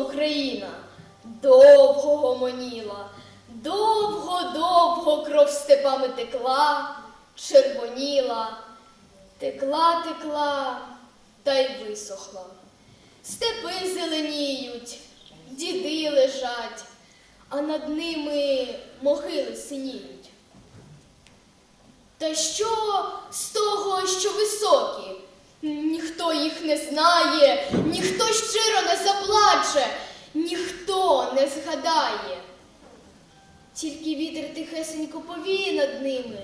Україна, довго гомоніла, довго-довго кров степами текла, червоніла, текла, текла та й висохла. Степи зеленіють, діди лежать, а над ними могили синіють. Та що з того, що високі? Ніхто їх не знає, ніхто щиро не заплаче, ніхто не згадає. Тільки вітер тихесенько повіє над ними,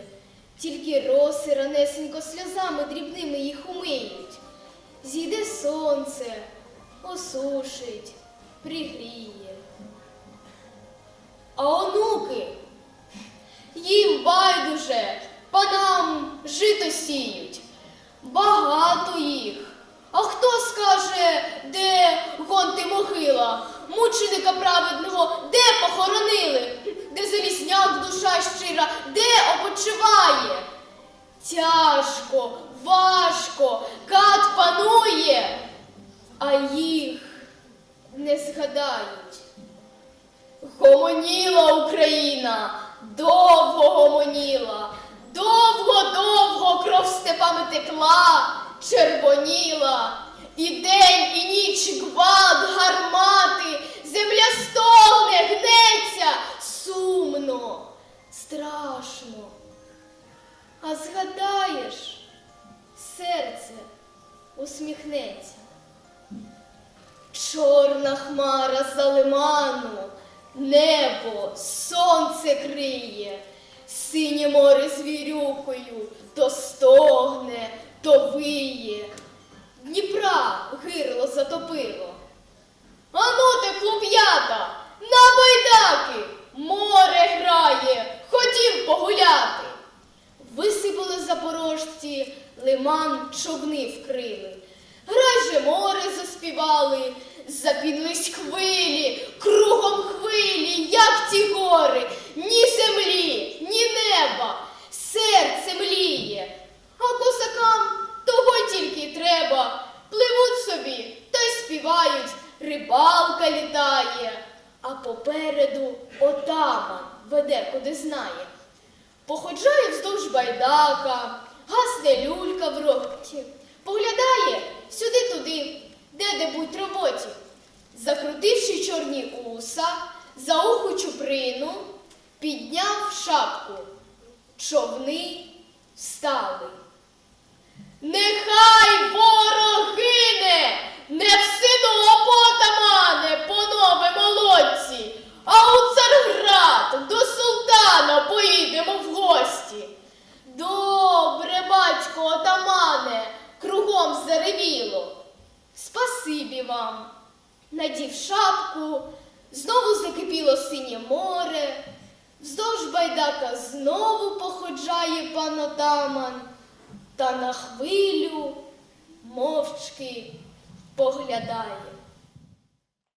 тільки роси ранесенько сльозами дрібними їх умиють. Зійде сонце, осушить, пригріє. А онуки їм байдуже, панам жито сіють. Багато їх. А хто скаже, де гонти могила, мученика праведного, де похоронили, де залізняк душа щира, де опочиває? Тяжко, важко, кат панує, а їх не згадають. Гомоніла Україна, довго гомоніла, довго-довго кров степами текла, червоніла, і день, і ніч гвалт, гармати, земля стогне, гнеться, сумно, страшно. А згадаєш, серце усміхнеться. Чорна хмара за лиману, небо, сонце криє, синє море з вірюкою то стогне, то виє. Дніпра гирло затопило. Ану те, хлоп'ята, на байдаки, море грає, хотів погуляти. Висипали запорожці, лиман човни вкрили. Грай же море заспівали, запінились хвилі, кругом хвилі, а попереду отаман веде, куди знає. Походжає вздовж байдака, гасне люлька в роті, поглядає сюди-туди, де-дебудь роботі. Закрутивши чорні уса, за уху чуприну, підняв шапку. Човни стали. Нехай ворог Спасибі вам. Надів шапку, знову закипіло синє море, вздовж байдака знову походжає пан отаман, та на хвилю мовчки поглядає.